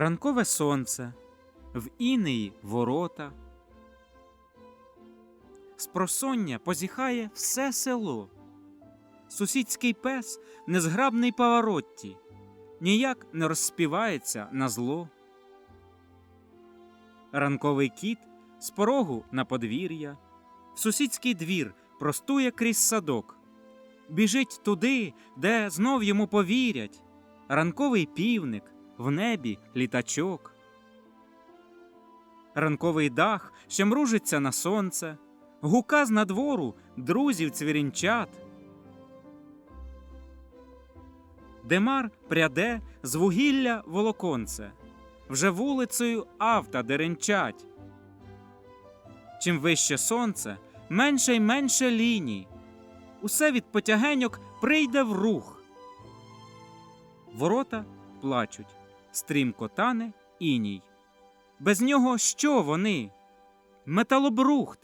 ранкове сонце, в інеї ворота. Спросоння позіхає все село. Сусідський пес незграбний поворотті, ніяк не розспівається на зло. Ранковий кіт з порогу на подвір'я, в сусідський двір простує крізь садок, біжить туди, де знов йому повірять. Ранковий півник, в небі літачок. Ранковий дах, що мружиться на сонце, гука з надвору друзів цвірінчат. Демар пряде з вугілля волоконце, вже вулицею авта деренчать. Чим вище сонце, менше й менше ліній. Усе від потягеньок прийде в рух. Ворота плачуть, стрімко тане іній. Без нього що вони? Металобрухт.